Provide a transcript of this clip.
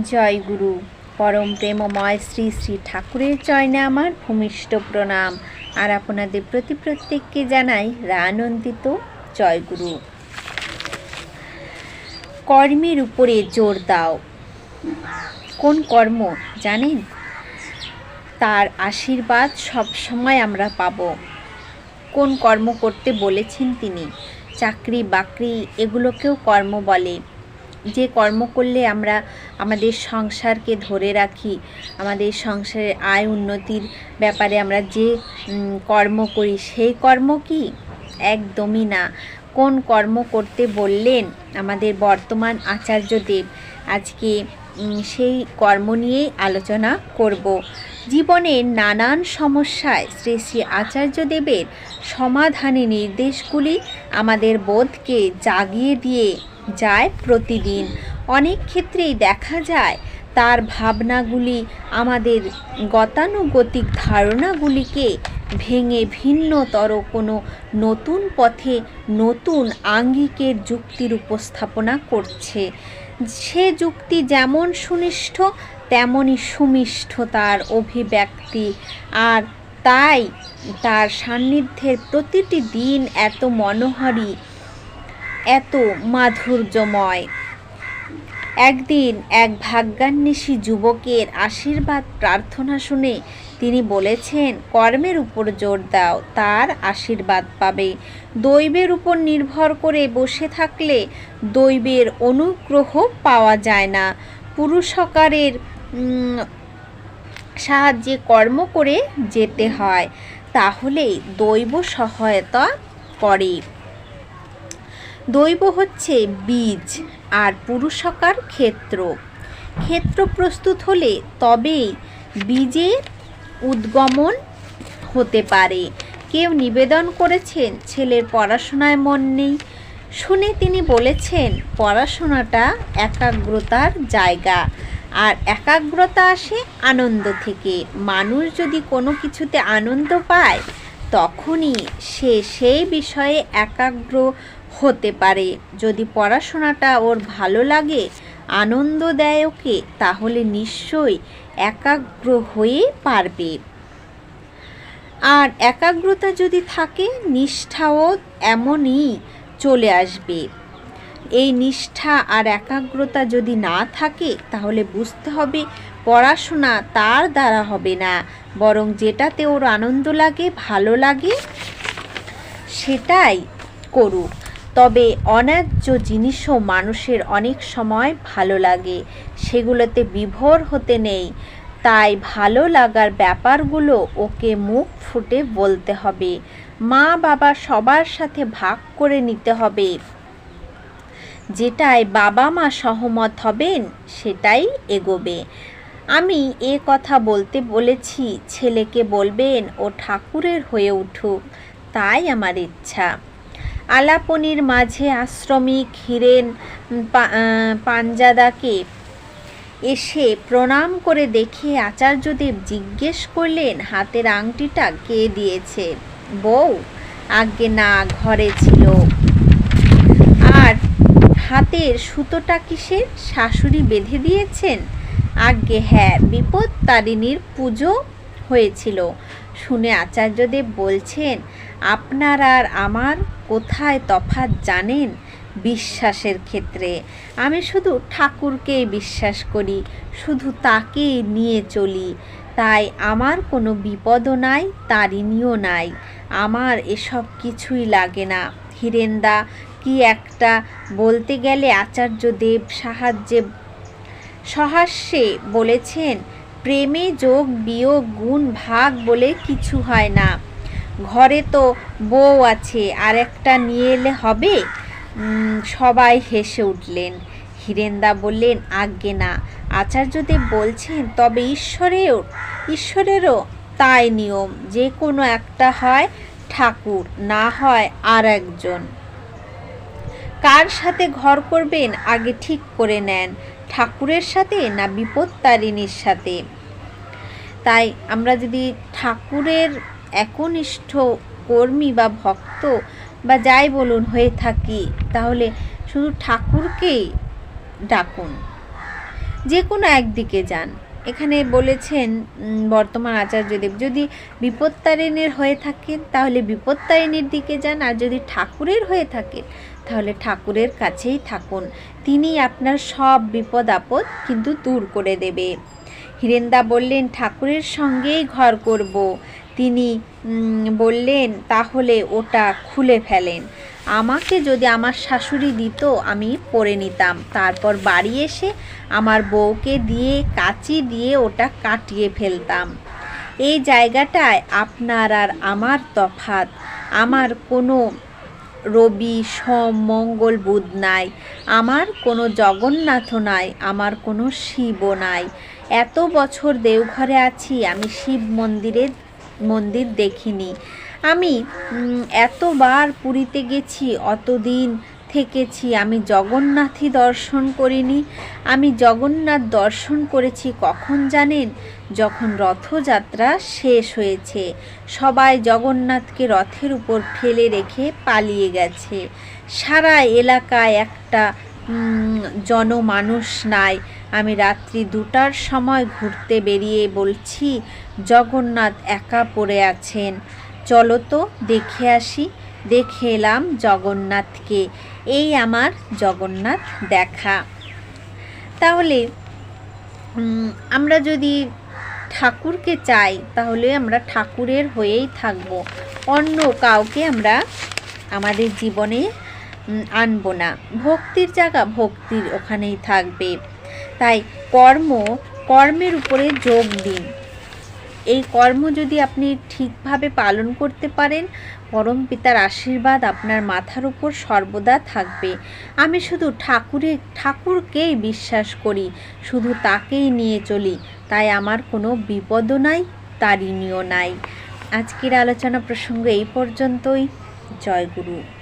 জয় গুরু। পরম প্রেমময় শ্রী শ্রী ঠাকুরের চয়নে আমার ভূমিষ্ঠ প্রণাম। আর আপনাদের প্রতি প্রত্যেককে জানাই আনন্দিত জয় গুরু। কর্মের উপরে জোর দাও। কোন কর্ম জানেন? তার আশীর্বাদ সব সময় আমরা পাব। কোন কর্ম করতে বলেছেন তিনি? চাকরি বাকরি এগুলোকেও কর্ম বলে। যে কর্ম করলে আমরা আমাদের সংসারকে ধরে রাখি, আমাদের সংসারের আয় উন্নতির ব্যাপারে আমরা যে কর্ম করি, সেই কর্ম কি? একদমই না। কোন কর্ম করতে বললেন আমাদের বর্তমান আচার্যদেব আজকে সেই কর্ম নিয়েই আলোচনা করব। জীবনের নানান সমস্যায় শ্রী শ্রী আচার্যদেবের সমাধানী নির্দেশগুলি আমাদের বোধকে জাগিয়ে দিয়ে যায় প্রতিদিন। অনেক ক্ষেত্রেই দেখা যায়, তার ভাবনাগুলি আমাদের গতানুগতিক ধারণাগুলিকে ভেঙে ভিন্নতর কোনো নতুন পথে নতুন আঙ্গিকের যুক্তির উপস্থাপনা করছে। সে যুক্তি যেমন সুনিষ্ঠ তেমনই সুমিষ্ঠ তার অভিব্যক্তি। আর তাই তার সান্নিধ্যের প্রতিটি দিন এত মনোহারী এত মাধুর্যময়। একদিন এক ভাগ্যান্বেষী যুবকের আশীর্বাদ প্রার্থনা শুনে তিনি বলেছেন, কর্মের উপর জোর দাও, তার আশীর্বাদ পাবে। দৈবের উপর নির্ভর করে বসে থাকলে দৈবের অনুগ্রহ পাওয়া যায় না। পুরুষকারের সাহায্যে কর্ম করে যেতে হয়, তাহলেই দৈব সহায়তা করে। দৈব হচ্ছে বীজ আর পুরুষকার ক্ষেত্র। ক্ষেত্র প্রস্তুত হলে তবেই বীজের উদ্গমন হতে পারে। কেউ নিবেদন করেছেন, ছেলের পড়াশোনায় মন নেই। শুনে তিনি বলেছেন, পড়াশোনাটা একাগ্রতার জায়গা আর একাগ্রতা আসে আনন্দ থেকে। মানুষ যদি কোনো কিছুতে আনন্দ পায়, তখনই সে সেই বিষয়ে একাগ্র হতে পারে। যদি পড়াশোনাটা ওর ভালো লাগে, আনন্দ দেয় ওকে, তাহলে নিশ্চয়ই একাগ্র হয়ে পারবে। আর একাগ্রতা যদি থাকে, নিষ্ঠাও এমনই চলে আসবে। এই নিষ্ঠা আর একাগ্রতা যদি না থাকে, তাহলে বুঝতে হবে পড়াশোনা তার দ্বারা হবে না, বরং যেটাতে ওর আনন্দ লাগে, ভালো লাগে, সেটাই করুক। তবে অন্যায্য জিনিসও মানুষের অনেক সময় ভালো লাগে। সেগুলোতে বিভোর হতে নেই। তাই ভালো লাগার ব্যাপারগুলো ওকে মুখ ফুটে বলতে হবে। মা বাবা সবার সাথে ভাগ করে নিতে হবে। যেটায় বাবা মা সহমত হবেন, সেটাই এগোবে। আমি এ কথা বলতে বলেছি, ছেলেকে বলবেন, ও ঠাকুরের হয়ে উঠুক। তাই আমার ইচ্ছা। আলাপনির মাঝে আশ্রমিক হিরেন পাঞ্জাদাকে এসে প্রণাম করে দেখে আচার্যদেব জিজ্ঞেস করলেন, হাতের আংটিটা কে দিয়েছে? বউ আজ্ঞে না, ঘরে ছিল। আর হাতের সুতোটা কিসের? শাশুড়ি বেঁধে দিয়েছেন? আজ্ঞে হ্যাঁ বিপদ তারিণীর পুজো হয়েছিল। শুনে আচার্যদেব বলছেন, আপনার আর আমার কোথায় তফাৎ জানেন বিশ্বাসের ক্ষেত্রে? আমি শুধু ঠাকুরকেই বিশ্বাস করি, শুধু তাকেই নিয়ে চলি। তাই আমার কোনো বিপদও নাই তারিণীও নাই। আমার এসব কিছুই লাগে না। হিরেন্দা, কি একটা বলতে গেলে আচার্য দেব সাহায্যে সহাস্যে বলেছেন, প্রেমে যোগ বিয়োগ গুণ ভাগ বলে কিছু হয় না। ঘরে তো বউ আছে, আর একটা নিয়ে এলে হবে? সবাই হেসে উঠলেন। হিরেন্দা বললেন, আজ্ঞে না। আচার্যদেব বলছেন, তবে ঈশ্বরেও ঈশ্বরেরও তাই নিয়ম, যে কোনো একটা হয় ঠাকুর, না হয় আর একজন। কার সাথে ঘর করবেন? আগে ঠিক করে নেন, ঠাকুরের সাথে না বিপত্তারিণীর সাথে? তাই আমরা যদি ঠাকুরের একনিষ্ঠ কর্মী বা ভক্ত বা যাই বলুন হয়ে থাকি, তাহলে শুধু ঠাকুরকেই ডাকুন। যে কোনো একদিকে যান। এখানে বলেছেন বর্তমান আচার্যদেব যদি বিপত্তারিণীর হয়ে থাকেন, তাহলে বিপত্তারিণীর দিকে যান, আর যদি ঠাকুরের হয়ে থাকেন, তাহলে ঠাকুরের কাছেই থাকুন। তিনি আপনার সব বিপদ আপদ কিন্তু দূর করে দেবে। হিরেন্দা বললেন, ঠাকুরের সঙ্গেই ঘর করব। তিনি বললেন, তাহলে ওটা খুলে ফেলেন। আমাকে যদি আমার শাশুড়ি দিত, আমি পরে নিতাম। তারপর বাড়ি এসে আমার বউকে দিয়ে, কাচি দিয়ে ওটা কাটিয়ে ফেলতাম। এই জায়গাটায় আপনার আর আমার তফাত আমার কোনো রবি, সোম, মঙ্গল, বুধ নাই। আমার কোনো জগন্নাথ নাই। আমার কোনো শিবও নাই। এত বছর দেওঘরে আছি, আমি শিব মন্দিরে মন্দির দেখিনি। আমি এতবার পুরীতে গেছি, অতদিন থেকেছি। আমি জগন্নাথই দর্শন করিনি। আমি জগন্নাথ দর্শন করেছি কখন জানেন? যখন রথযাত্রা শেষ হয়েছে। সবাই জগন্নাথকে রথের উপর ফেলে রেখে পালিয়ে গেছে। সারা এলাকায় একটা জনমানুষ নাই। আমি রাত্রি দুটার সময় ঘুরতে বেরিয়ে বলছি, জগন্নাথ একা পড়ে আছেন। চলো তো দেখে আসি। দেখে এলাম জগন্নাথকে। এই আমার জগন্নাথ দেখা। তাহলে আমরা যদি ঠাকুরকে চাই, তাহলে আমরা ঠাকুরের হয়েই থাকব। অন্য কাউকে আমরা আমাদের জীবনে আনব না। ভক্তির জায়গা ভক্তির ওখানেই থাকবে। তাই কর্ম, কর্মের উপরে যোগ দিন। এই কর্ম যদি আপনি ঠিকভাবে পালন করতে পারেন, পরম পিতার আশীর্বাদ আপনার মাথার উপর সর্বদা থাকবে। আমি শুধু ঠাকুরে, ঠাকুরকেই বিশ্বাস করি, শুধু তাকেই নিয়ে চলি, তাই আমার কোনো বিপদও নাই তারিণীয় নাই। আজকের আলোচনা প্রসঙ্গ এই পর্যন্তই। জয় গুরু।